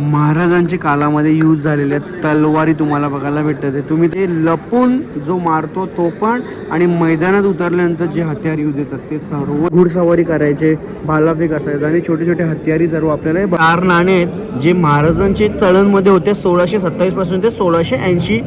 महाराजांच्या कालामध्ये यूज झालेल्या तलवारी तुम्हाला बघायला भेटतात. तुम्ही ते लपून जो मारतो तो पण आणि मैदानात उतरल्यानंतर जे हत्यार यूज येतात ते सर्व घुडसवारी करायचे भालाफेक असायचं आणि छोटे छोटे हत्यारी सर्व आपल्याला चार नाणे आहेत. जे महाराजांचे चलनमध्ये होते सोळाशे सत्तावीसपासून ते सोळाशे ऐंशी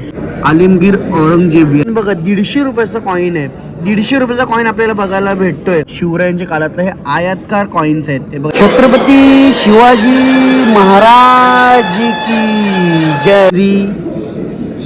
आलिमगीर औरंगजेबी बघा दीडशे रुपयाचा कॉईन आहे. दीडशे रुपयाचा कॉईन आपल्याला बघायला भेटतोय. शिवरायांच्या काळातलं हे आयातकार कॉईन्स आहेत ते बघा. छत्रपती शिवाजी महाराज की जय.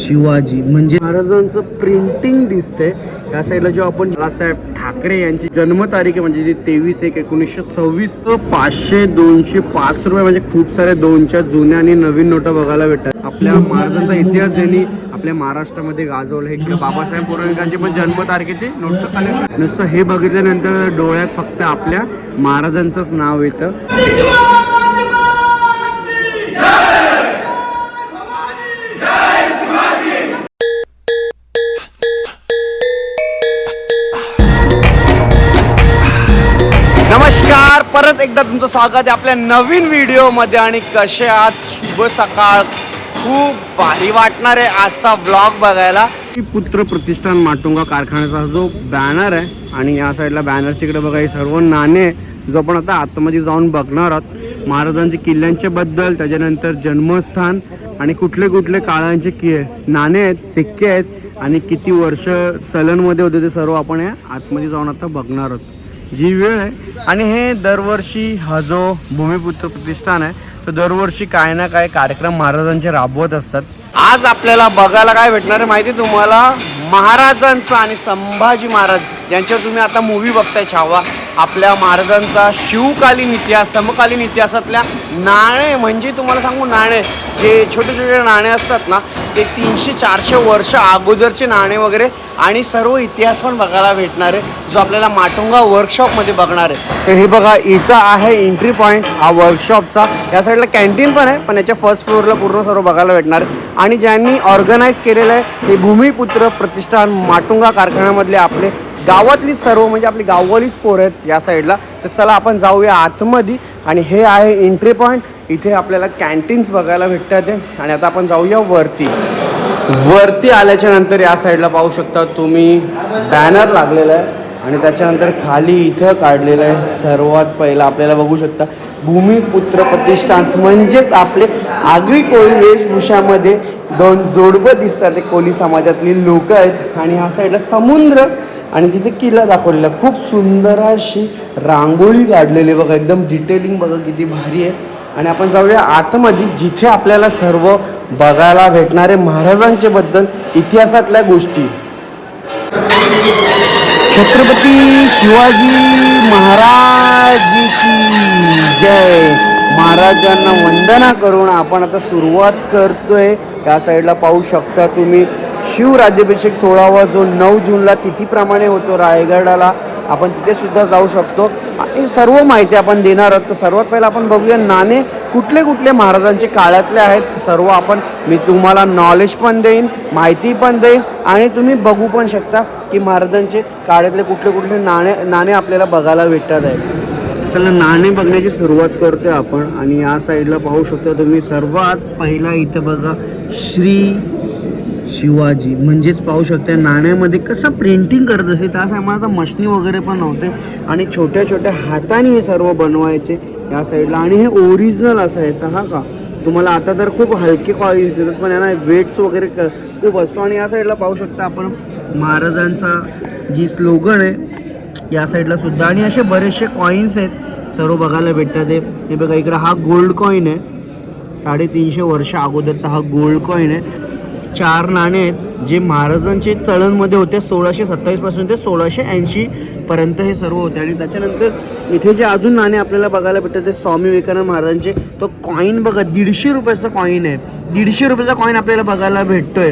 शिवाजी. म्हणजे महाराजांचं प्रिंटिंग दिसतंय. त्या साईडला जेव्हा आपण बाळासाहेब ठाकरे यांची जन्मतारीख आहे म्हणजे तेवीस एक एकोणीसशे सव्वीस पाचशे दोनशे पाच रुपये म्हणजे खूप सारे दोनच्या जुन्या आणि नवीन नोटा बघायला भेटतात. आपल्या महाराजांचा इतिहास ज्यांनी आपल्या महाराष्ट्रामध्ये गाजवलं हे बाबासाहेब पुरंदरेकरांची पण जन्मतारखेची नुसतं हे बघितल्यानंतर डोळ्यात फक्त आपल्या महाराजांचंच नाव येतं. नमस्कार. परत एकदा तुमचं स्वागत आहे आपल्या नवीन व्हिडिओमध्ये आणि कसे आज शुभ सकाळ. खूप भारी वाटणार आहे आजचा ब्लॉग बघायला. पुत्र प्रतिष्ठान माटुंगा कारखान्याचा जो बॅनर आहे आणि या साईडला बॅनरच्या इकडे बघा हे सर्व नाणे जो आपण आता आतमध्ये जाऊन बघणार आहोत. महाराजांच्या किल्ल्यांच्या बद्दल त्याच्यानंतर जन्मस्थान आणि कुठले कुठले काळांचे कि नाणे आहेत सिक्के आहेत आणि किती वर्ष चलनमध्ये होते ते सर्व आपण या आतमध्ये जाऊन आता बघणार आहोत. जी वेळ आहे. आणि हे दरवर्षी हा जो भूमिपुत्र प्रतिष्ठान आहे तर दरवर्षी काय ना काय कार्यक्रम महाराजांचे राबवत असतात. आज आपल्याला बघायला काय भेटणार आहे माहिती तुम्हाला? महाराजांचा आणि संभाजी महाराज यांच्यावर तुम्ही आता मूवी बघताय छावा. आपल्या महाराजांचा शिवकालीन इतिहास समकालीन इतिहासातल्या नाणे म्हणजे तुम्हाला सांगू नाणे जे छोटे छोटे नाणे असतात ना ते तीनशे चारशे वर्ष अगोदरचे नाणे वगैरे आणि सर्व इतिहास पण बघायला भेटणार आहे जो आपल्याला माटुंगा वर्कशॉपमध्ये बघणार आहे. तर हे बघा इथं आहे एंट्री पॉईंट हा वर्कशॉपचा या साईडला कॅन्टीन पण आहे पण याच्या फर्स्ट फ्लोअरला पूर्ण सर्व बघायला भेटणार आहे. आणि ज्यांनी ऑर्गनाईज केलेलं आहे हे भूमिपुत्र प्रतिष्ठान माटुंगा कारखान्यामधले आपले गावातली सर्व म्हणजे आपली गाववालीच पोरं आहेत या साईडला. तर चला आपण जाऊया आतमध्ये. आणि हे आहे एंट्री पॉईंट इथे आपल्याला कॅन्टीन्स बघायला भेटतात. आणि आता आपण जाऊया वरती. वरती आल्याच्यानंतर या साईडला पाहू शकता तुम्ही बॅनर लागलेला आहे. आणि त्याच्यानंतर खाली इथं काढलेलं आहे. सर्वात पहिला आपल्याला बघू शकता भूमिपुत्र प्रतिष्ठान म्हणजेच आपले आगळी कोळी वेशभूषामध्ये दोन जोडबं दिसतात. ते कोळी समाजातली लोक आहेत. आणि ह्या साईडला समुद्र आणि तिथे किल्ला दाखवलेला आहे. खूप सुंदर अशी रांगोळी काढलेली बघा एकदम डिटेलिंग बघा किती भारी आहे. आणि आपण जाऊया आतमध्ये जिथे आपल्याला सर्व बघायला भेटणारे महाराजांचे बद्दल इतिहासातल्या गोष्टी. छत्रपती शिवाजी महाराज की जय. महाराजांना वंदना करून आपण आता सुरुवात करतोय. या साईडला पाहू शकता तुम्ही. शिवराज्याभिषेक सोळावा जो नऊ जूनला तिथीप्रमाणे होतो रायगडाला आपण तिथेसुद्धा जाऊ शकतो. आणि सर्व माहिती आपण देणार आहोत. तर सर्वात पहिलं आपण बघूया नाणे कुठले कुठले महाराजांचे काळातले आहेत सर्व आपण मी तुम्हाला नॉलेज पण देईन माहिती पण देईन आणि तुम्ही बघू पण शकता की महाराजांचे काळातले कुठले कुठले नाणे नाणे आपल्याला बघायला भेटतात आहेत. चला नाणे बघण्याची सुरुवात करतोय आपण आणि या साईडला पाहू शकता तुम्ही सर्वात पहिला इथं बघा श्री शिवाजी म्हणजेच पाहू शकता नाण्यामध्ये कसं प्रिंटिंग करत असे. त्या टायमाला आता मशनी वगैरे पण नव्हते. आणि छोट्या छोट्या हाताने हे सर्व बनवायचे या साईडला आणि हे ओरिजिनल असायचं हा का? तुम्हाला आता तर खूप हलके कॉईन्स येतात पण यांना वेट्स वगैरे क- खूप असतो. आणि या साईडला पाहू शकता आपण महाराजांचा जी स्लोगन आहे या साईडला सुद्धा. आणि असे बरेचसे कॉईन्स आहेत सर्व बघायला भेटतात हे. हे बघा इकडं हा गोल्ड कॉईन आहे. साडेतीनशे वर्ष अगोदरचा हा गोल्ड कॉईन आहे. चार नाणे आहेत जे महाराजांचे तळणमध्ये होते सोळाशे सत्तावीसपासून ते सोळाशे ऐंशीपर्यंत हे सर्व होते. आणि त्याच्यानंतर इथे जे अजून नाणे आपल्याला बघायला भेटतात ते स्वामी विवेकानंद महाराजांचे. तो कॉईन बघा दीडशे रुपयाचा कॉईन आहे. दीडशे रुपयाचा कॉईन आपल्याला बघायला भेटतोय.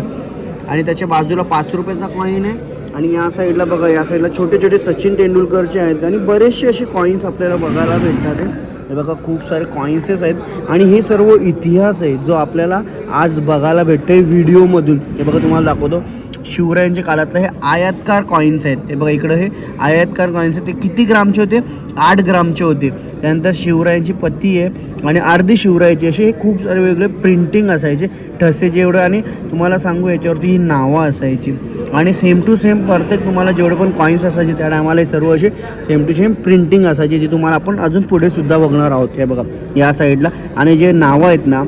आणि त्याच्या बाजूला पाच रुपयाचा कॉईन आहे. आणि या साईडला बघा या साईडला छोटे छोटे सचिन तेंडुलकरचे आहेत. आणि बरेचसे असे कॉईन्स आपल्याला बघायला भेटतात. आहे हे बघा खूप सारे कॉईन्सेस आहेत. आणि हे सर्व इतिहास आहे जो आपल्याला आज बघायला भेटतोय व्हिडिओमधून हे बघा तुम्हाला दाखवतो. शिवरायांच्या काळातलं हे आयातकार कॉईन्स आहेत. ते बघा इकडं हे आयातकार कॉईन्स आहेत. ते किती ग्रामचे होते? आठ ग्रामचे होते. त्यानंतर शिवरायांची पत्ती आहे आणि अर्धी शिवरायाची. असे हे खूप सारे वेगळे प्रिंटिंग असायचे. ठसे जेवढं आणि तुम्हाला सांगू याच्यावरती ही नावं असायची. आणि सेम टू सेम प्रत्येक तुम्हाला जेवढे पण कॉईन्स असायचे त्या टायमाला हे सर्व असे सेम टू सेम प्रिंटिंग असायची जी तुम्हाला आपण अजून पुढे सुद्धा बघणार आहोत. हे बघा या साईडला आणि जे नावं आहेत ना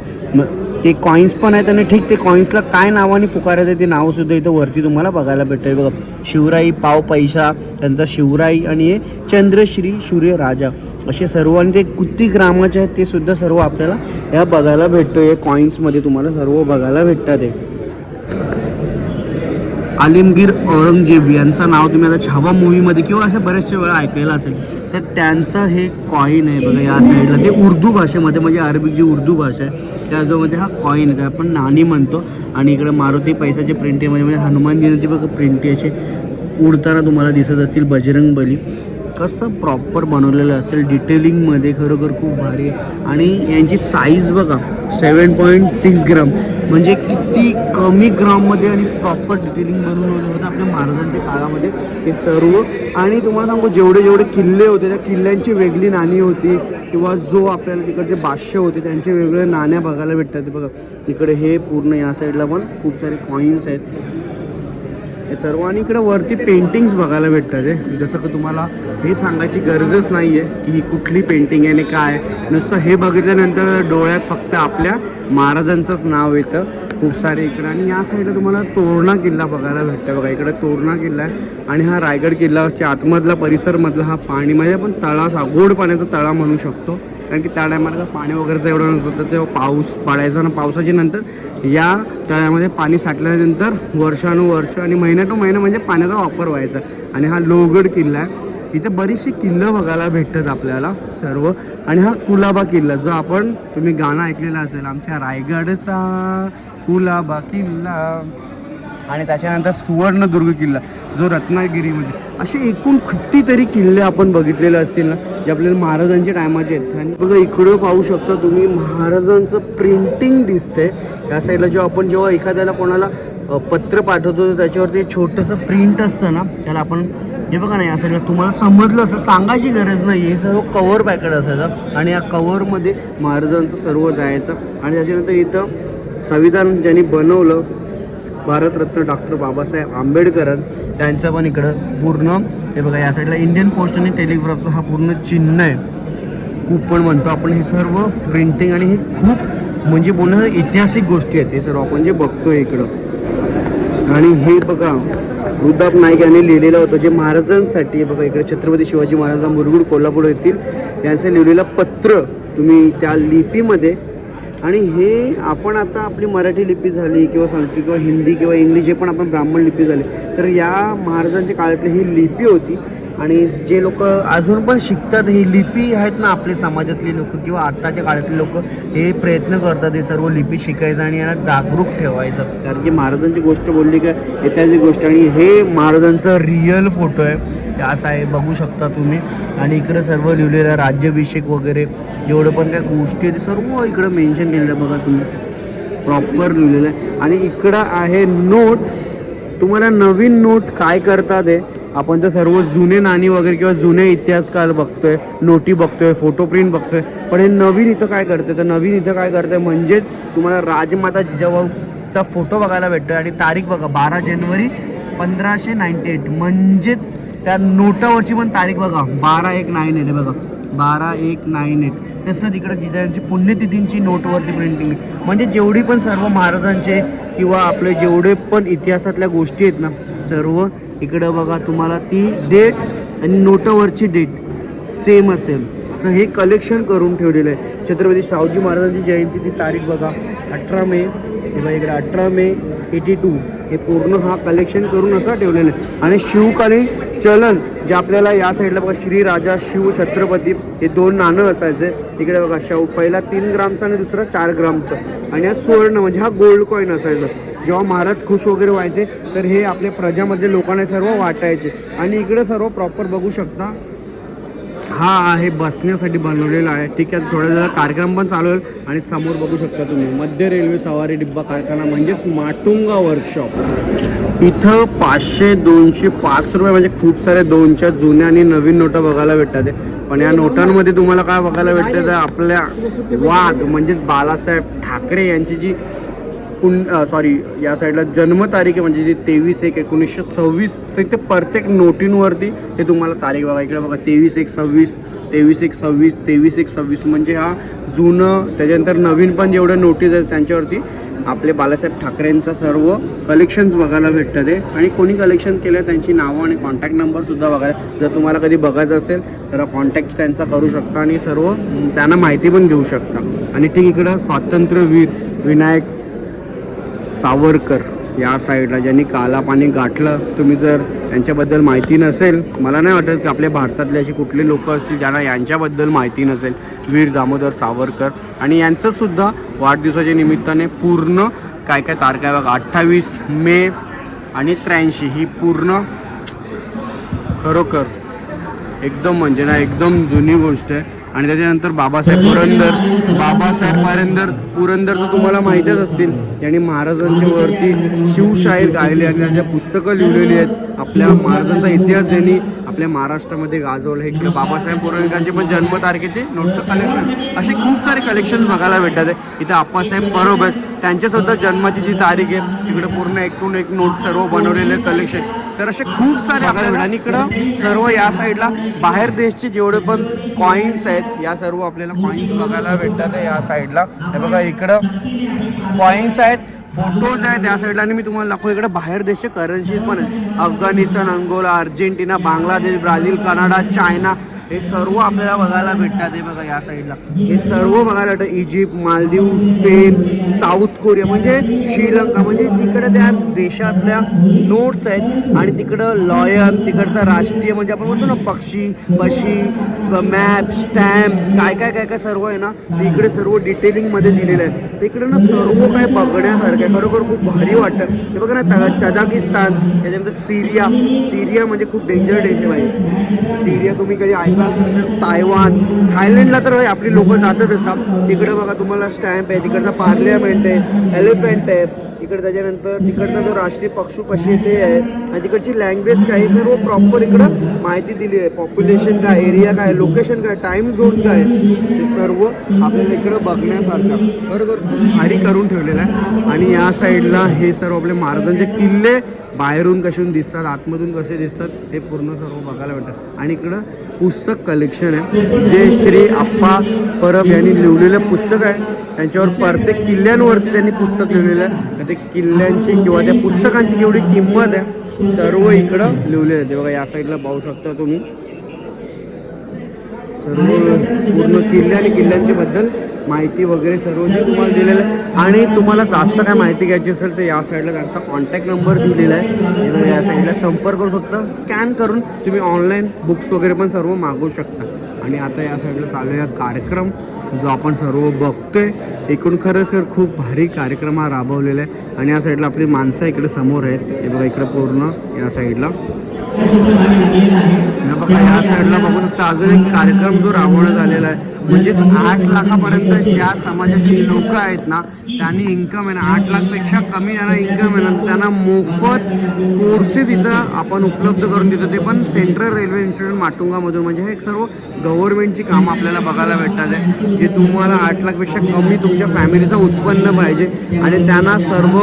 ते कॉईन्स पण आहेत आणि ठीक ते कॉईन्सला काय नावाने पुकारायचं ते नावसुद्धा इथं वरती तुम्हाला बघायला भेटेल बघा शिवराई पाव पैसा त्यांचा शिवराई आणि हे चंद्रश्री सूर्य राजा असे सर्व आणि ते कुत्ती ग्रामाचे आहेत ते सुद्धा सर्व आपल्याला या बघायला भेटतो हे कॉईन्समध्ये तुम्हाला सर्व बघायला भेटतात आहे आलिमगीर औरंगजेब यांचं नाव तुम्ही आता छावा मूवीमध्ये किंवा असं बऱ्याचशा वेळा ऐकलेलं असेल तर त्यांचं हे कॉईन आहे. बघा या साईडला ते उर्दू भाषेमध्ये म्हणजे अरबिक जी उर्दू भाषा आहे त्याजोमध्ये हा कॉईन आहे. आपण नाणी म्हणतो आणि इकडे मारुती पैसाचे प्रिंटिंग म्हणजे म्हणजे हनुमानजीची बघा प्रिंटी अशी उडताना तुम्हाला दिसत असतील बजरंग बली कसं प्रॉपर बनवलेलं असेल डिटेलिंगमध्ये खरोखर खूप भारी आहे. आणि यांची साईज बघा सेवन पॉईंट सिक्स ग्राम म्हणजे किती कमी ग्राममध्ये आणि प्रॉपर डिटेलिंग बनवलेलं होतं आपल्या महाराजांच्या काळामध्ये हे सर्व. आणि तुम्हाला सांगू जेवढे जेवढे किल्ले होते त्या किल्ल्यांची वेगळी नाणी होती. किंवा जो आपल्याला तिकडचे बादशे होते त्यांचे वेगळे नाण्या बघायला भेटतात. बघा इकडे हे पूर्ण या साईडला पण खूप सारे कॉईन्स आहेत. हे सर्व आणि इकडे वरती पेंटिंग्स बघायला भेटतात आहे जसं की तुम्हाला हे सांगायची गरजच नाही आहे की ही कुठली पेंटिंग आहे आणि काय. नुसतं हे बघितल्यानंतर डोळ्यात फक्त आपल्या महाराजांचंच नाव येतं. खूप सारे इकडं. आणि या साईडला तुम्हाला तोरणा किल्ला बघायला भेटतं बघा. इकडे तोरणा किल्ला आहे. आणि हा रायगड किल्लाच्या आतमधला परिसरमधला हा पाणी म्हणजे आपण तळा गोड पाण्याचा तळा म्हणू शकतो. कारण की त्या टायमाला पाणी वगैरेचं एवढं नसतं तेव्हा पाऊस पडायचा आणि पावसाच्या नंतर या तळ्यामध्ये पाणी साठल्यानंतर वर्षानुवर्ष आणि महिना टू महिना म्हणजे पाण्याचा वापर व्हायचा. आणि हा लोहगड किल्ला आहे. इथे बरीचशी किल्लं बघायला भेटतात आपल्याला सर्व. आणि हा कुलाबा किल्ला जो आपण तुम्ही गाणं ऐकलेलं असेल आमच्या रायगडचा कुलाबा किल्ला. आणि त्याच्यानंतर सुवर्णदुर्ग किल्ला जो रत्नागिरीमध्ये. असे एकूण कितीतरी किल्ले आपण बघितलेले असतील ना जे आपल्याला महाराजांच्या टायमाचे आहेत. आणि बघा इकडं पाहू शकता तुम्ही महाराजांचं प्रिंटिंग दिसतंय. त्या साईडला जेव्हा आपण जेव्हा एखाद्याला कोणाला पत्र पाठवतो तर त्याच्यावरती एक छोटंसं प्रिंट असतं ना त्याला आपण हे बघा ना या साईडला तुम्हाला समजलं असं सांगायची गरज नाही हे सर्व कवर पॅकेट असायचं आणि या कवरमध्ये महाराजांचं सर्व जायचं. आणि त्याच्यानंतर इथं संविधान ज्यांनी बनवलं भारतरत्न डॉक्टर बाबासाहेब आंबेडकर त्यांचं पण इकडं पूर्ण हे बघा या साईडला इंडियन पोस्ट आणि टेलिग्राफचं हा पूर्ण चिन्ह आहे. खूप पण म्हणतो आपण हे सर्व प्रिंटिंग आणि हे खूप म्हणजे बोलणं ऐतिहासिक गोष्टी आहेत हे सर्व आपण जे बघतोय इकडं. आणि हे बघा वृद्धाप नाईक यांनी लिहिलेलं होतं जे महाराजांसाठी बघा इकडे छत्रपती शिवाजी महाराज मुरगुड कोल्हापूर येथील यांचं लिहिलेलं पत्र तुम्ही त्या लिपीमध्ये आणि हे आपण आता आपली मराठी लिपी झाली किंवा संस्कृत किंवा हिंदी किंवा इंग्लिश हे पण आपण ब्राह्मण लिपी झाली तर या महाराजांच्या काळातली ही लिपी होती आणि जे लोक अजून पण शिकतात ही लिपी आहेत ना आपले समाजातली लोक किंवा आत्ताच्या काळातले लोक हे प्रयत्न करतात हे सर्व लिपी शिकायचं आणि याला जागरूक ठेवायचं. कारण की महाराजांची गोष्ट बोलली का ऐतिहासिक गोष्ट आणि हे महाराजांचा रिअल फोटो आहे. ते असा आहे बघू शकता तुम्ही. आणि इकडं सर्व लिहिलेलं आहे, राज्याभिषेक वगैरे. जेवढं पण काय गोष्टी आहेत ते सर्व इकडं मेन्शन केलेलं आहे बघा तुम्ही. प्रॉपर लिहिलेलं आहे. आणि इकडं आहे नोट तुम्हाला नवीन नोट काय करतात आहे आपण तर सर्व जुने नाणी वगैरे किंवा जुने इतिहासकार बघतोय नोटी बघतोय फोटो प्रिंट बघतोय. पण हे नवीन इथं काय करते तर नवीन इथं काय करतंय? म्हणजेच तुम्हाला राजमाता जिजाबाऊचा फोटो बघायला भेटतोय आणि तारीख बघा बारा जानेवारी पंधराशे नाईन्टी एट. म्हणजेच त्या नोटावरची पण तारीख बघा बारा एक नाईन एट. बघा बारा एक नाईन एट. तसं तिकडं जिजांची पुण्यतिथींची नोटवरती प्रिंटिंग म्हणजे जेवढी पण सर्व महाराजांचे किंवा आपले जेवढे पण इतिहासातल्या गोष्टी आहेत ना सर्व इकडं बघा तुम्हाला ती डेट आणि नोटावरची डेट सेम असेल. असं हे कलेक्शन करून ठेवलेलं आहे. छत्रपती शाहूजी महाराजांची जयंती ती तारीख बघा. अठरा मे. किंवा बघा इकडे अठरा मे एटी टू हे पूर्ण हा कलेक्शन करून असा ठेवलेलं आहे. आणि शिवकालीन चलन जे आपल्याला या साईडला बघा श्री राजा शिव छत्रपती हे दोन नाणं असायचे. इकडे बघा शाहू पहिला तीन ग्रामचं आणि दुसरा चार ग्रामचं. आणि हा सुवर्ण म्हणजे हा गोल्ड कॉईन असायचं. जेव्हा महाराज खुश वगैरे व्हायचे तर हे आपल्या प्रजामध्ये लोकांना सर्व वाटायचे. आणि इकडे सर्व प्रॉपर बघू शकता हा आहे बसण्यासाठी बनवलेला आहे. ठीक आहे थोड्या वेळा कार्यक्रम पण चालू आहे आणि समोर बघू शकता तुम्ही मध्य रेल्वे सवारी डिब्बा कारखाना म्हणजेच माटुंगा वर्कशॉप इथं पाचशे दोनशे पाच रुपये म्हणजे खूप सारे दोनच्या जुन्या आणि नवीन नोटा बघायला भेटतात. पण या नोटांमध्ये तुम्हाला काय बघायला भेटतं? तर आपल्या वाघ म्हणजेच बालासाहेब ठाकरे यांची जी पुन सॉरी या साईडला जन्मतारीख आहे म्हणजे जी तेवीस एक एकोणीसशे सव्वीस तर इथे प्रत्येक नोटींवरती हे तुम्हाला तारीख बघा इकडे बघा तेवीस एक सव्वीस तेवीस एक सव्वीस तेवीस एक सव्वीस म्हणजे हा जुनं त्याच्यानंतर नवीन पण जेवढ्या नोटीस आहेत त्यांच्यावरती आपले बाळासाहेब ठाकरेंचं सर्व कलेक्शन्स बघायला भेटतं ते आणि कोणी कलेक्शन केलं त्यांची नावं आणि कॉन्टॅक्ट नंबरसुद्धा बघायला जर तुम्हाला कधी बघायचं असेल तर कॉन्टॅक्ट त्यांचा करू शकता आणि सर्व त्यांना माहिती पण घेऊ शकता. आणि ठीक इकडं स्वातंत्र्यवीर विनायक सावरकर या साईडला ज्यांनी काला पाणी गाठलं. तुम्ही जर त्यांच्याबद्दल माहिती नसेल मला नाही वाटत की आपल्या भारतातले अशी कुठली लोक असतील ज्यांना यांच्याबद्दल माहिती नसेल. वीर दामोदर सावरकर. आणि यांचंसुद्धा वाढदिवसाच्या निमित्ताने पूर्ण काय काय तारखा आहे बघा अठ्ठावीस मे आणि त्र्याऐंशी ही पूर्ण खरोखर एकदम म्हणजे ना एकदम जुनी गोष्ट आहे. आणि त्याच्यानंतर बाबासाहेब पुरंदर बाबासाहेब पुरंदर पुरंदर तर तुम्हाला माहीतच असतील. यांनी महाराजांच्या वरती शिवशाहीर गायले आणि त्यांच्या पुस्तकं लिहिलेली आहेत आपल्या महाराजांचा इतिहास ज्यांनी आपल्या महाराष्ट्रामध्ये गाजवलं इकडे बाबासाहेब पुरंदरांचे पण जन्मतारखेचे नोटचं कलेक्शन असे खूप सारे कलेक्शन बघायला भेटतात इथं आप्पासाहेब परब आहेत त्यांच्या सुद्धा जन्माची जी तारीख आहे तिकडे पूर्ण एकूण एक नोट सर्व बनवलेले कलेक्शन तर असे खूप सारे. आणि इकडं सर्व या साईडला बाहेर देशचे जेवढे पण कॉईन्स आहेत या सर्व आपल्याला कॉईन्स बघायला भेटतात या साईडला हे बघा इकडं कॉईन्स आहेत. फोटोज आहेत त्या साईडला आणि मी तुम्हाला दाखवू इकडे बाहेर देशचे करन्सीज पण आहेत. Afghanistan Angola Argentina Bangladesh Brazil Canada China हे सर्व आपल्याला बघायला भेटतात हे बघा या साईडला. हे सर्व बघायला भेटतं Egypt Maldives Spain South Korea म्हणजे श्रीलंका म्हणजे तिकडे त्या देशातल्या नोट्स आहेत. आणि तिकडं लॉयन तिकडचा राष्ट्रीय म्हणजे आपण म्हणतो ना पक्षी पशी मॅप स्टॅम्प काय काय काय काय सर्व आहे ना ते इकडे सर्व डिटेलिंगमध्ये दिलेलं आहे तिकडे ना सर्व काय बघण्यासारखं आहे. खरोखर खूप भारी वाटतं. ते बघा ना तजाकिस्तान त्याच्यानंतर सिरिया. सिरिया म्हणजे खूप डेंजर डेंजर आहे. सिरिया तुम्ही कधी ऐकला असेल तर तायवान थायलंडला तर आपली लोक जातात असतात तिकडे बघा तुम्हाला स्टॅम्प आहे तिकडचा पार्लियामेंट आहे एलिफंट आहे. इकडे त्याच्यानंतर तिकडचा जो राष्ट्रीय पक्षू कशी ते आहे आणि तिकडची लँग्वेज काय सर्व प्रॉपर इकडं माहिती दिली आहे. पॉप्युलेशन काय एरिया काय लोकेशन काय टाइम झोन काय हे सर्व आपल्याला इकडं बघण्यासारखं. बरोबर. खूप भारी करून ठेवलेलं आहे. आणि या साईडला हे सर्व आपले महाराजांचे किल्ले बाहेरून कशून दिसतात आतमधून कसे दिसतात हे पूर्ण सर्व बघायला भेटतं. आणि इकडं पुस्तक कलेक्शन आहे. जे श्री आप्पा परब यांनी लिहिलेलं पुस्तक आहे. त्यांच्यावर प्रत्येक किल्ल्यांवरती त्यांनी पुस्तक लिहिलेलं आहे. तर ते किल्ल्यांची किंवा त्या पुस्तकांची केवढी किंमत आहे सर्व इकडं लिहिलेलं आहे. ते बघा या साईडला पाहू शकता तुम्ही. सर्व पूर्ण किल्ले आणि किल्ल्यांच्या बद्दल माहिती वगैरे सर्व जे तुम्हाला दिलेलं आहे. आणि तुम्हाला जास्त काय माहिती घ्यायची असेल तर या साईडला त्यांचा कॉन्टॅक्ट नंबर दिलेला आहे. या साईडला संपर्क करू शकता. स्कॅन करून तुम्ही ऑनलाईन बुक्स वगैरे पण सर्व मागवू शकता. आणि आता या साईडला चाललेला कार्यक्रम जो आपण सर्व बघतोय. एकूण खरोखर खूप भारी कार्यक्रम हा राबवलेला आहे. आणि या साईडला आपली माणसं इकडे समोर आहेत. हे बघा इकडे पूर्ण या साईडला बघा या साईडला बघू शकता अजून एक कार्यक्रम जो राबवण्यात आलेला आहे म्हणजेच आठ लाखापर्यंत ज्या समाजाची लोक आहेत ना त्यांनी इन्कम आहे ना आठ लाखपेक्षा कमी ज्यांना इन्कम आहे ना त्यांना मोफत कोर्सेस इथं आपण उपलब्ध करून देतो. ते पण सेंट्रल रेल्वे इन्स्टिट्यूट माटुंगामधून. म्हणजे हे एक सर्व गव्हर्नमेंटची कामं आपल्याला बघायला भेटतात. आहे जे तुम्हाला आठ लाखपेक्षा कमी तुमच्या फॅमिलीचं उत्पन्न पाहिजे. आणि त्यांना सर्व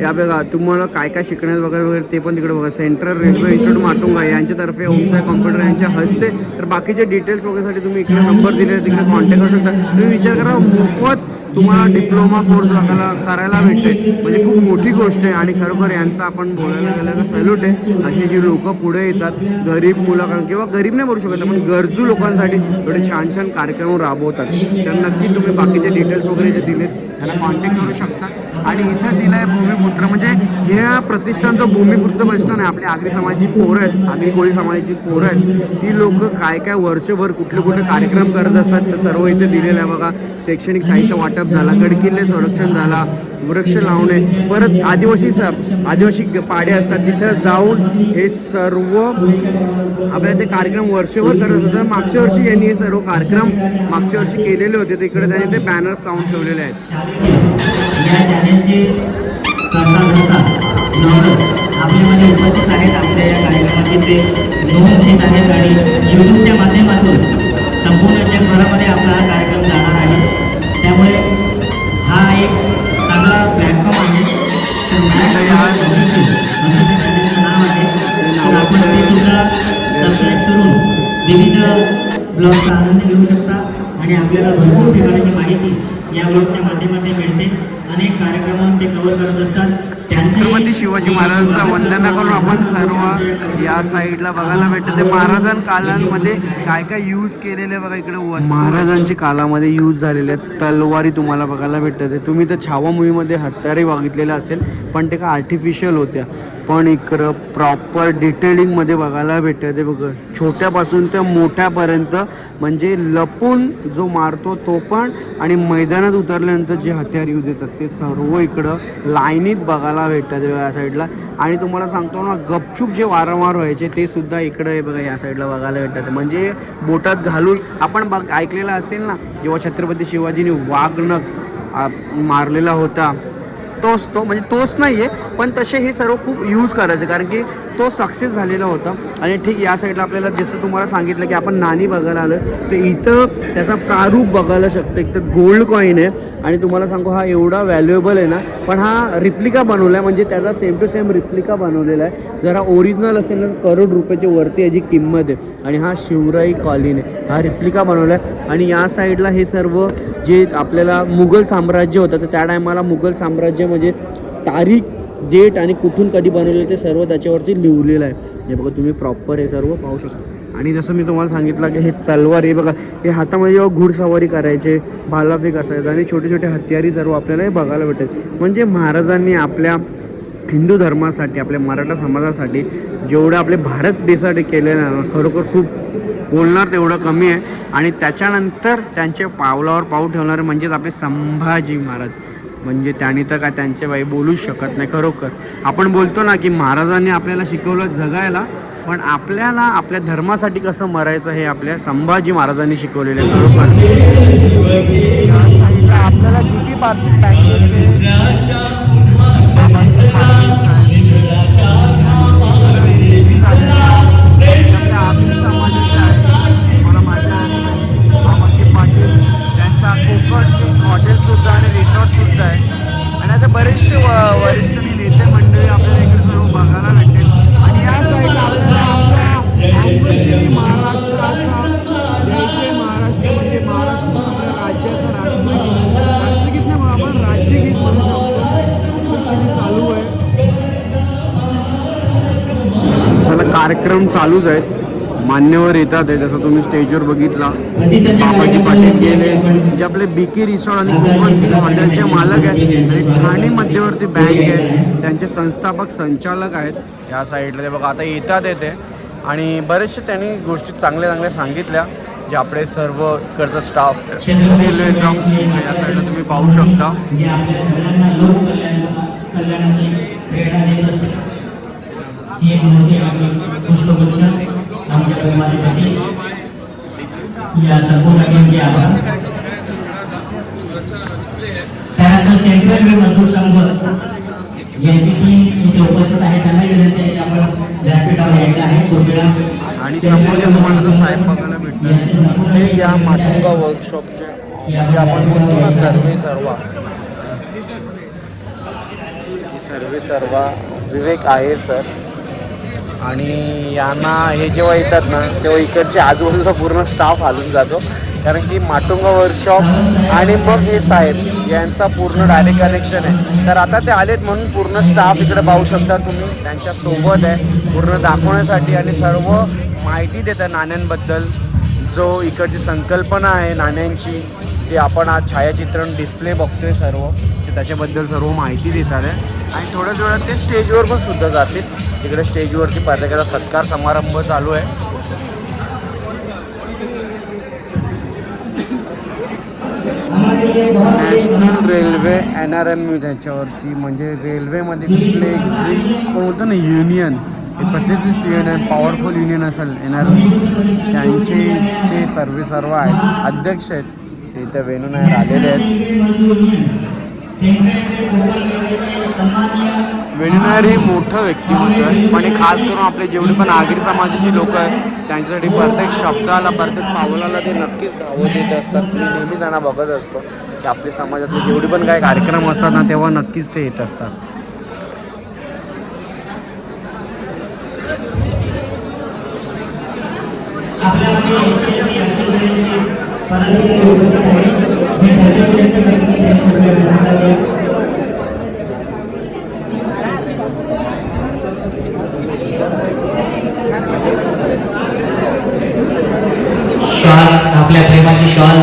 या बघा तुम्हाला काय काय शिकण्यात वगैरे वगैरे ते पण तिकडे बघा. सेंट्रल रेल्वे इन्स्टिट्यूट माटुंगा यांच्यातर्फे ओमसाय कॉम्प्युटर यांच्या हस्ते. तर बाकीचे डिटेल्स वगैरेसाठी तुम्ही इकडे नंबर दिले तिकडे कॉन्टॅक्ट करू शकता. तुम्ही विचार करा मोफत तुम्हाला डिप्लोमा कोर्स करायला करायला भेटते. म्हणजे खूप मोठी गोष्ट आहे आणि खरोखर यांचं आपण बोलायला गेलं तर सल्यूट आहे. अशी जी लोक पुढे येतात गरीब मुलं किंवा गरीब नाही बोलू शकत पण गरजू लोकांसाठी थोडे छान छान कार्यक्रम राबवतात. तर नक्की तुम्ही बाकीचे डिटेल्स वगैरे जे दिलेत त्यांना कॉन्टॅक्ट करू शकता. आणि इथं आहे भूमिपुत्र म्हणजे ह्या प्रतिष्ठानचं भूमिपुत्र प्रतिष्ठान आहे. आपल्या आगरी समाजाची पोरं आहेत आगरी कोळी समाजाची पोरं आहेत. ती लोक काय काय वर्षभर कुठले कुठले कार्यक्रम करत असतात सर्व इथे दिलेलं आहे बघा. शैक्षणिक साहित्य वाटप मंडप झाला गडकिल्ले संरक्षण झाला वृक्ष लावणे परत आदिवासी स आदिवासी पाडे असतात तिथं जाऊन हे सर्व आपल्या ते कार्यक्रम वर्षभर करत होतं. मागच्या वर्षी यांनी हे सर्व कार्यक्रम मागच्या वर्षी केलेले होते. तिकडे त्यांनी ते बॅनर्स लावून ठेवलेले आहेत. या आपल्यामध्ये उपस्थित आहेत आपल्या या कार्यक्रमाची ते नोंद घेत आहेत आणि यूट्यूबच्या माध्यमातून संपूर्ण जगभरामध्ये आपला हा कार्यक्रम जाणार आहे. विविध ब्लॉगचा आनंद घेऊ शकता आणि आपल्याला भरपूर ठिकाणाची माहिती या ब्लॉगच्या माध्यमातून मिळते. अनेक कार्यक्रम ते कव्हर करत असतात. छत्रपती शिवाजी महाराजांचा वंदना करून आपण सर्व या साईडला बघायला भेटतं. ते महाराजां कालांमध्ये काय काय यूज केलेले बघा इकडे महाराजांच्या कालामध्ये यूज झालेले आहेत. तलवारी तुम्हाला बघायला भेटते. तुम्ही तर छावा मूवीमध्ये हत्यारे बघितलेलं असेल पण ते काय आर्टिफिशियल होत्या. पण इकडं प्रॉपर डिटेलिंगमध्ये बघायला भेटतं ते बघ. छोट्यापासून ते मोठ्यापर्यंत म्हणजे लपून जो मारतो तो पण आणि मैदानात उतरल्यानंतर जे हत्यार यूज येतात ते सर्व इकडं लाईनीत बघायला भेटतात या साईडला. आणि तुम्हाला सांगतो ना गपचूप जे वारंवार व्हायचे ते सुद्धा इकडे बघा या साईडला बघायला भेटतात. म्हणजे बोटात घालून आपण बघ ऐकलेलं असेल ना जेव्हा छत्रपती शिवाजीने वाघनक मारलेला होता तोच तो म्हणजे तोच नाही आहे पण तसे हे सर्व खूप यूज करायचे कारण की तो सक्सेस झालेला होता. आणि ठीक या साईडला आपल्याला जसं तुम्हाला सांगितलं की आपण नाणी बघायला आलं तर इथं त्याचा प्रारूप बघायला शकतो. एक तर गोल्ड कॉईन आहे आणि तुम्हाला सांगू हा एवढा व्हॅल्युएबल आहे ना पण हा रिप्लिका बनवला आहे म्हणजे त्याचा सेम टू सेम रिप्लिका बनवलेला आहे. जरा ओरिजिनल असेल ना तर करोड रुपयाची वरती याची किंमत आहे. आणि हा शिवराई कॉलिन आहे. हा रिप्लिका बनवला आहे आणि या साईडला हे सर्व जे आपल्याला मुघल साम्राज्य होतं तर त्या टायमाला मुघल साम्राज्य म्हणजे तारीख डेट आणि कुठून कधी बनवलेलं ते सर्व त्याच्यावरती लिहिलेलं आहे. हे बघा तुम्ही प्रॉपर हे सर्व पाहू शकता. आणि जसं मी तुम्हाला सांगितलं की हे तलवार हे बघा हे हातामध्ये जेव्हा घुडसवारी करायचे भालाफेक असायचं आणि छोटे छोटे हत्यारी सर्व आपल्याला हे बघायला भेटेल म्हणजे महाराजांनी आपल्या हिंदू धर्मासाठी आपल्या मराठा समाजासाठी जेवढं आपले भारत देशासाठी केलेलं आहे ना खरोखर खूप बोलणार तेवढं कमी आहे. आणि त्याच्यानंतर त्यांच्या पावलावर पाऊल ठेवणारे म्हणजेच आपले संभाजी महाराज. म्हणजे त्याने तर काय त्यांच्या बाई बोलूच शकत नाही खरोखर. आपण बोलतो ना की महाराजांनी आपल्याला शिकवलं जगायला पण आपल्याला आपल्या धर्मासाठी कसं मरायचं हे आपल्या संभाजी महाराजांनी शिकवलेलं आहे खरोखर. आपल्याला जी टी पार्सिक कोकण सुद्धा आणि रिसॉर्टसुद्धा आहे आणि आता बरेचसे व- वरिष्ठ आणि नेते मंडळी आपल्याला इकडे सर्व बघायला भेटतील आणि या साईडला आपल्याला आपल्या आंबेश्वरी महाराष्ट्राचा जय जय महाराष्ट्र म्हणजे महाराष्ट्र आपल्या राज्याचा राष्ट्रगीत राष्ट्रगीत नाही म्हणून आपण राज्यगीत म्हणू शकतो चालू आहे चला कार्यक्रम चालूच आहेत मान्यवर येतात आहे जसं तुम्ही स्टेजवर बघितला. बाबाजी पाटील गेले जे आपले बीके रिसॉर्ट आणि कोकण हॉटेलचे मालक आहेत आणि ठाणे मध्यवर्ती बँक आहे. त्यांचे संस्थापक संचालक आहेत. या साईडला ते बघा आता येतात येते आणि बरेचसे त्यांनी गोष्टी चांगल्या चांगल्या सांगितल्या जे आपले सर्व इकडचा स्टाफ रेल्वेचा या साईडला तुम्ही पाहू शकता. ही आमच्या कुटुंबासाठी या संपूर्ण टीमचे आभार. त्यानंतर सेंट्रल वे मजदूर संघ यांची टीम इथे उपस्थित आहे. त्यांना विनंती आहे की आपण व्यासपीठावर यायचं आहे. कृपया आणि समोर जे तुम्हाला साहेब बघायला भेटतं हे या माटुंगा वर्कशॉपचे आपण बोलतो ना सर्वे सर्वा. सर्वे सर्वा विवेक आहे सर. आणि यांना हे जेव्हा येतात ना तेव्हा इकडचे आजूबाजूचा पूर्ण स्टाफ हालून जातो. कारण की माटुंगा वर्कशॉप आणि मग हे साहेब यांचा पूर्ण डायरेक्ट कनेक्शन आहे. तर आता ते आलेत म्हणून पूर्ण स्टाफ इकडे पाहू शकता तुम्ही. त्यांच्यासोबत आहे पूर्ण दाखवण्यासाठी आणि सर्व माहिती देतात नाण्यांबद्दल. जो इकडची संकल्पना आहे नाण्यांची जे आपण आज छायाचित्रण डिस्प्ले बघतोय सर्व ते त्याच्याबद्दल सर्व माहिती देतात आहे आणि थोड्याच वेळात ते स्टेजवर पण सुद्धा जातील. तिकडे स्टेजवरती पत्रकाचा सत्कार समारंभ चालू आहे. National railway N R M U त्याच्यावरती म्हणजे रेल्वेमध्ये कुठले एक कोण होतं ना युनियन हे प्रतिष्ठित युनियन पॉवरफुल युनियन असेल एन आर एम त्यांचे जे सर्वे सर्व आहेत अध्यक्ष आहेत ते इथं वेणू नाही आलेले आहेत. वेणू हे मोठं व्यक्तिमत्व आहे. पण हे खास करून आपले जेवढे पण आगरी समाजाची लोक आहेत त्यांच्यासाठी प्रत्येक शब्दाला प्रत्येक पावलाला ते नक्कीच धावत येत असतात. मी नेहमी त्यांना बघत असतो की आपल्या समाजातले जेवढे पण काही कार्यक्रम असतात ना तेव्हा नक्कीच ते येत असतात. पदाधिकारी उपस्थित आहेत मी त्यांच्या शॉल आपल्या प्रेमाची शॉल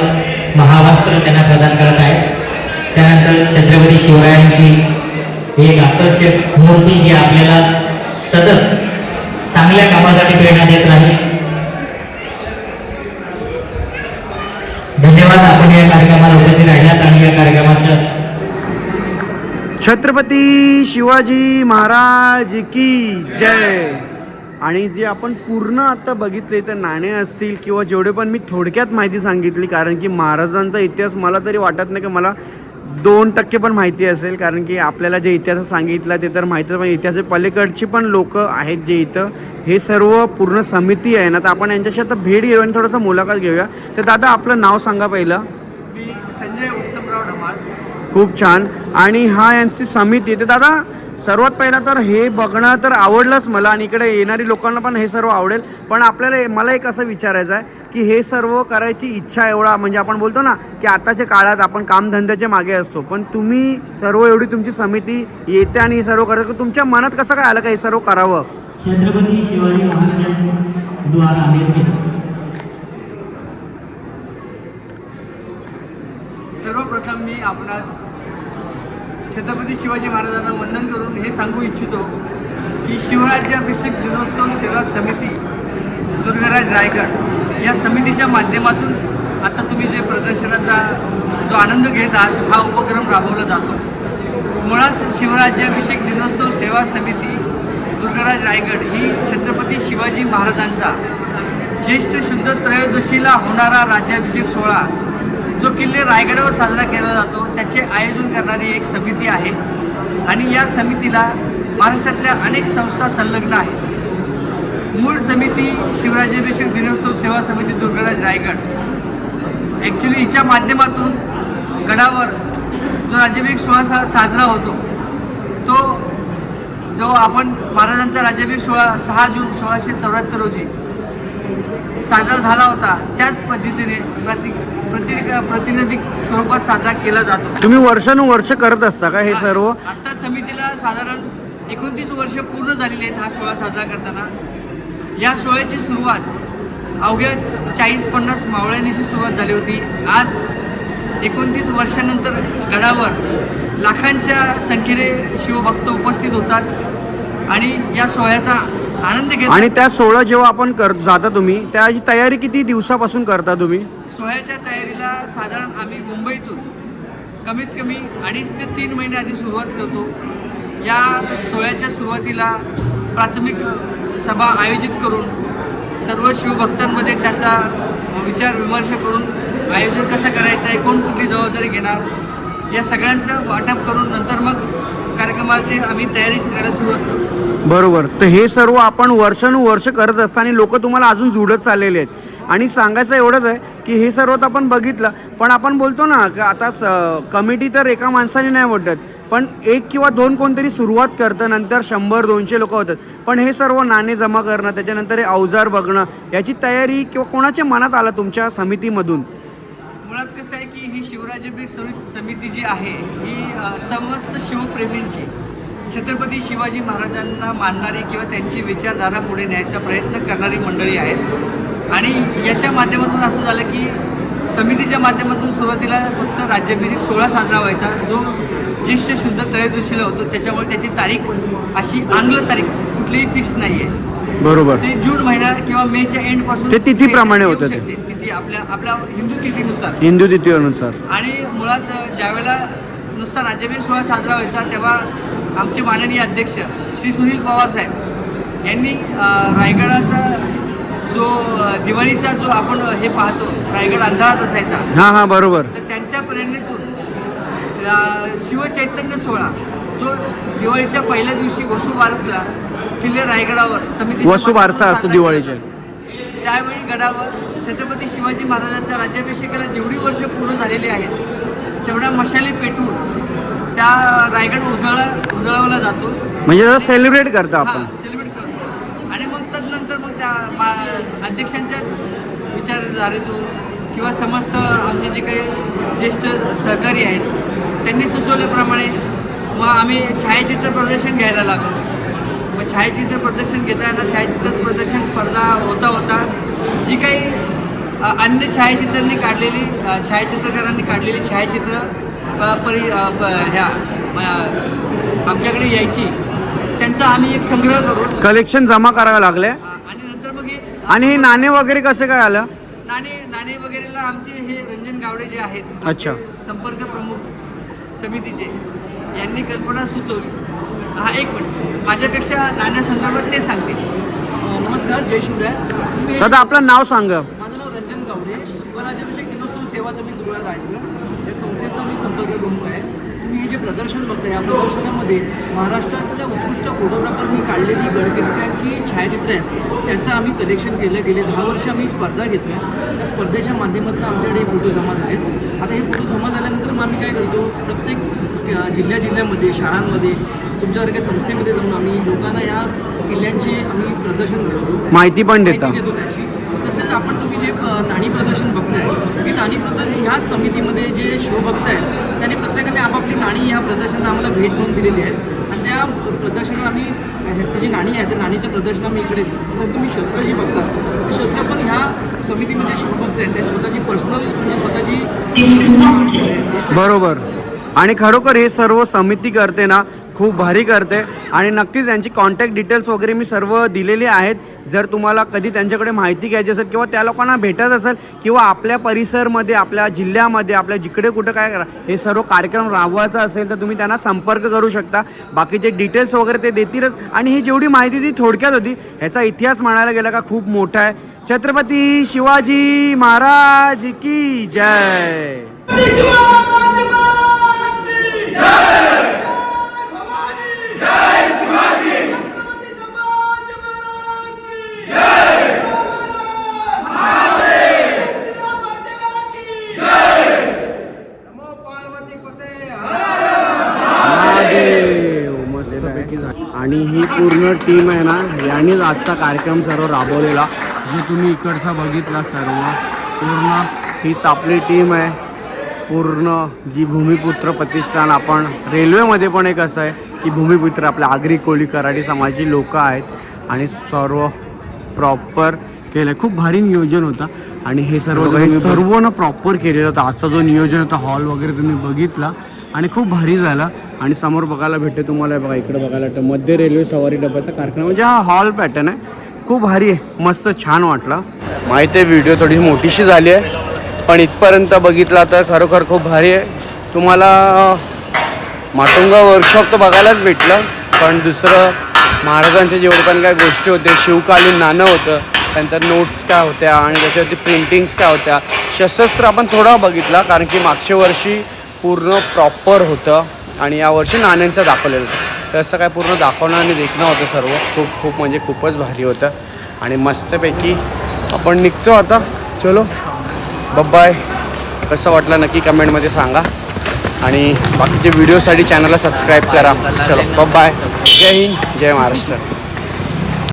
महावस्त्र त्यांना प्रदान करत आहे. त्यानंतर छत्रपती शिवरायांची एक आकर्षक मूर्ती जी आपल्याला सतत चांगल्या कामासाठी प्रेरणा देत राहील. धन्यवाद. आपण या कार्यक्रमाला उपस्थित राहिलात आणि या कार्यक्रमाचं छत्रपती शिवाजी महाराज की जय. आणि जे आपण पूर्ण आता बघितले तर नाणे असतील किंवा जेवढे पण मी थोडक्यात माहिती सांगितली कारण की महाराजांचा इतिहास मला तरी वाटत नाही की मला दोन टक्के पण माहिती असेल कारण की आपल्याला जे इतिहास सांगितला ते तर माहिती पण इतिहासाच्या पलीकडची पण लोक आहेत जे इथं. हे सर्व पूर्ण समिती आहे ना तर आपण यांच्याशी आता भेट घेऊया आणि थोडंसं मुलाखत घेऊया. तर दादा आपलं नाव सांगा पहिलं. मी संजय उत्तमराव ढमाळ खूप छान. आणि हा यांची समिती आहे. तर दादा सर्वात पहिला तर हे बघणं तर आवडलंच मला आणि इकडे येणारी लोकांना पण हे सर्व आवडेल. पण आपल्याला मला एक असं विचारायचं आहे की हे सर्व करायची इच्छा एवढा म्हणजे आपण बोलतो ना की आताच्या काळात आपण कामधंद्याच्या मागे असतो. पण तुम्ही सर्व एवढी तुमची समिती येते आणि हे सर्व करता तर तुमच्या मनात कसं काय आलं का हे सर्व करावं? छत्रपती शिवाजी महाराजांद्वारा निर्मित सर्वप्रथम मी आपणास छत्रपती शिवाजी महाराजांना वंदन करून हे सांगू इच्छितो की शिवराज्याभिषेक दिनोत्सव सेवा समिती दुर्गराज रायगड या समितीच्या माध्यमातून आता तुम्ही जे प्रदर्शनाचा जो आनंद घेत आहात हा उपक्रम राबवला जातो. मुळात शिवराज्याभिषेक दिनोत्सव सेवा समिती दुर्गराज रायगड ही छत्रपती शिवाजी महाराजांचा ज्येष्ठ शुद्ध त्रयोदशीला होणारा राज्याभिषेक सोहळा जो किल्ले रायगडावर साजरा केला जातो त्याचे आयोजन करणारी एक समिती आहे. आणि या समितीला महाराष्ट्रातल्या अनेक संस्था संलग्न आहेत. मूळ समिती शिवराज्याभिषेक दिनोत्सव सेवा समिती दुर्गराज रायगड. ॲक्च्युली हिच्या माध्यमातून गडावर जो राज्याभिषेक सोहळा सा साजरा होतो तो जो आपण महाराजांचा राज्याभिषेक सोहळा सहा जून सोळाशे चौऱ्याहत्तर रोजी साजरा झाला होता त्याच पद्धतीने प्रति प्रति प्रतिनिधिक स्वरूपात साजरा केला जातो. तुम्ही वर्षानुवर्ष करत असता का हे सर्व? आता समितीला साधारण एकोणतीस वर्ष पूर्ण झालेली आहेत हा सोहळा साजरा करताना. या सोहळ्याची सुरुवात अवघ्या चाळीस पन्नास मावळ्यांनीशी सुरुवात झाली होती. आज एकोणतीस वर्षानंतर गडावर लाखांच्या संख्येने शिवभक्त उपस्थित होतात आणि या सोहळ्याचा आनंद घेतात. आणि त्या सोहळा जेव्हा आपण कर जाता तुम्ही त्याची तयारी किती दिवसापासून करता तुम्ही? सोहळ्याच्या तयारीला साधारण आम्ही मुंबईतून कमीत कमी अडीच ते तीन महिने आधी सुरुवात करतो. या सोहळ्याच्या सुरुवातीला प्राथमिक सभा आयोजित करून सर्व शिवभक्तांमध्ये त्याचा विचार विमर्श करून आयोजन कसं करायचं आहे कोण कुठली जबाबदारी घेणार या सगळ्यांचं वाटप करून नंतर मग कार्यक्रमाची आम्ही तयारी करायला सुरुवात करतो. बरोबर. तर हे सर्व आपण वर्षानुवर्ष करत असताना लोक तुम्हाला अजून जुडत चाललेले आहेत. आणि सांगायचं एवढंच आहे की हे सर्व तर आपण बघितलं पण आपण बोलतो ना की आता स कमिटी तर एका माणसाने नाही वाटत पण एक किंवा दोन कोणतरी सुरुवात करतं नंतर शंभर दोनशे लोक होतात. पण हे सर्व नाणे जमा करणं त्याच्यानंतर हे अवजार बघणं याची तयारी किंवा कोणाच्या मनात आलं तुमच्या समितीमधून? मुळात कसं आहे की ही शिवराज्याभिषेक समिती समिती जी आहे ही समस्त शिवप्रेमींची छत्रपती शिवाजी महाराजांना मानणारी किंवा त्यांची विचारधारा पुढे न्यायचा प्रयत्न करणारी मंडळी आहेत. आणि याच्या माध्यमातून असं झालं की समितीच्या माध्यमातून सुरुवातीला फक्त राज्याभिषेक सोहळा साजरा व्हायचा. जो ज्येष्ठ शुद्ध त्रयोदशीला होतो त्याच्यामुळे त्याची तारीख अशी आंग्ल तारीख कुठलीही फिक्स नाही आहे बरोबर. ते जून महिना किंवा मेच्या एंडपासून ते तिथीप्रमाणे होतं. तिथी आपल्या आपल्या हिंदू तिथीनुसार. हिंदू तिथीनुसार. आणि मुळात ज्यावेळेला नुसता राज्याभिषेक सोहळा साजरा व्हायचा तेव्हा आमचे माननीय अध्यक्ष श्री सुनील पवार साहेब यांनी रायगडाचा जो दिवाळीचा जो आपण हे पाहतो रायगड अंधारात असायचा. हा हा बरोबर. तर त्यांच्या प्रेरणेतून शिवचैतन्य सोहळा जो दिवाळीच्या पहिल्या दिवशी वसू बारसला किल्ले रायगडावर समिती वसू बारसा असतो दिवाळीच्या. त्यावेळी गडावर छत्रपती शिवाजी महाराजांच्या राज्याभिषेकाला जेवढी वर्ष पूर्ण झालेली आहेत तेवढ्या मशाली पेटवून त्या रायगड उजळा उजळवला जातो. म्हणजे सेलिब्रेट करता आपण सेलिब्रेट करतो आणि मग तदनंतर मग त्या मा- अध्यक्षांच्या विचारधारेतून किंवा समस्त आमचे जे काही ज्येष्ठ सहकारी आहेत त्यांनी सुचवल्याप्रमाणे मग आम्ही छायाचित्र प्रदर्शन घ्यायला लागलो. मग छायाचित्र प्रदर्शन घेताना छायाचित्र प्रदर्शन स्पर्धा होता होता जी काही अन्य छायाचित्रांनी काढलेली छायाचित्रकारांनी काढलेली छायाचित्र परि ह्या आमच्याकडे यायची. त्यांचा आम्ही एक संग्रह करून कलेक्शन जमा करावं लागलं. आणि हे नाणे वगैरे कसे काय आलं? नाणे नाणे वगैरेला आमचे हे रंजन गावडे जे आहेत अच्छा. संपर्क प्रमुख समितीचे यांनी कल्पना सुचवली. हा एक मिनिट. माझ्यापेक्षा नाण्यासंदर्भात ते सांगते. नमस्कार जय शिवराय. दादा आपलं नाव सांग. माझं नाव रंजन गावडे. शिवराज्याभिषेक दिनोत्सव सेवा मी दुर्गा राजगड. या संस्थेचा मी संपर्क प्रमुख आहे. तुम्ही जे प्रदर्शन बघताय या प्रदर्शनामध्ये महाराष्ट्रातल्या उत्कृष्ट फोटोग्राफरनी काढलेली गडकिल्ल्यांची छायाचित्र आहेत. त्यांचं आम्ही कलेक्शन केलं. गेले दहा वर्ष आम्ही स्पर्धा घेतल्या. त्या स्पर्धेच्या माध्यमातून आमच्याकडे हे फोटो जमा झालेत. आता हे फोटो जमा झाल्यानंतर मग आम्ही काय करतो प्रत्येक जिल्ह्या जिल्ह्यामध्ये शाळांमध्ये तुमच्यासारख्या संस्थेमध्ये जाऊन आम्ही लोकांना या किल्ल्यांचे आम्ही प्रदर्शन घडवतो. माहिती पण देता. त्याची. तसेच आपण तुम्ही जे नाणी प्रदर्शन बघताय हे नाणी प्रदर्शन ह्या समितीमध्ये जे शो बघताय त्याने प्रत्येकाने आपापली नाणी ह्या प्रदर्शनाला आम्हाला भेट म्हणून दिलेली आहेत. आणि त्या प्रदर्शनाला आम्ही त्याची जी नाणी आहे त्या नाणीचं प्रदर्शन आम्ही इकडे तसं तुम्ही शस्त्र जी बघता ते शस्त्र पण ह्या समितीमध्ये शो आहे त्या स्वतःची पर्सनल म्हणजे स्वतःची बरोबर. आणि खरोखर हे सर्व समिती करते ना खूप भारी करते. आणि नक्कीच यांची कॉन्टॅक्ट डिटेल्स वगैरे मी सर्व दिलेले आहेत. जर तुम्हाला कधी त्यांच्याकडे माहिती घ्यायची असेल किंवा त्या लोकांना भेटत असेल किंवा आपल्या परिसरमध्ये आपल्या जिल्ह्यामध्ये आपल्या जिकडे कुठं काय करा हे सर्व कार्यक्रम राबवायचा असेल तर तुम्ही त्यांना संपर्क करू शकता. बाकीचे डिटेल्स वगैरे ते देतीलच. आणि ही जेवढी माहिती ती थोडक्यात होती ह्याचा इतिहास म्हणायला गेला का खूप मोठा आहे. छत्रपती शिवाजी महाराज की जय! आणि ही पूर्ण टीम आहे ना यांनीच आजचा कार्यक्रम सर्व राबवलेला. जो तुम्ही इकडचा बघितला सर्व पूर्ण हीच आपली टीम आहे. पूर्ण जी भूमिपुत्र प्रतिष्ठान आपण रेल्वेमध्ये पण एक असं आहे की भूमिपुत्र आपल्या आगरी कोळी कराडी समाजाची लोक आहेत आणि सर्व प्रॉपर केलं खूप भारी नियोजन होतं. आणि हे सर्व सर्व ना प्रॉपर केलेलं होतं. आजचा जो नियोजन होता हॉल वगैरे तुम्ही बघितला. आणि खूप भारी झाला. आणि समोर बघायला भेटते तुम्हाला. बघा इकडे बघायला भेटतं. मध्य रेल्वे सवारी डब्याचा कार्यक्रम म्हणजे हा हॉल पॅटर्न आहे. खूप भारी आहे. मस्त छान वाटला. माहिती आहे व्हिडिओ थोडी मोठीशी झाली आहे. पण इथपर्यंत बघितला तर खरोखर खूप भारी आहे. तुम्हाला माटुंगा वर्कशॉप तर बघायलाच भेटलं पण दुसरं महाराजांच्या जेवढे पण काय गोष्टी होते शिवकालीन नाणं होतं त्यानंतर नोट्स काय होत्या आणि त्याच्यावरती प्रिंटिंग्स काय होत्या शस्त्र आपण थोडा बघितला कारण की मागच्या वर्षी पूर्ण प्रॉपर होतं आणि यावर्षी नाण्यांचं दाखवलेलं होतं. तसं काय पूर्ण दाखवणं आणि देखणं होतं सर्व. खूप खूप म्हणजे खूपच भारी होतं. आणि मस्तपैकी आपण निघतो आता. चलो. बब्बाय कसं वाटलं नक्की कमेंटमध्ये सांगा. आणि बाकीचे व्हिडिओसाठी चॅनलला सबस्क्राईब करा. चलो बब्बाय जय हिंद जय महाराष्ट्र.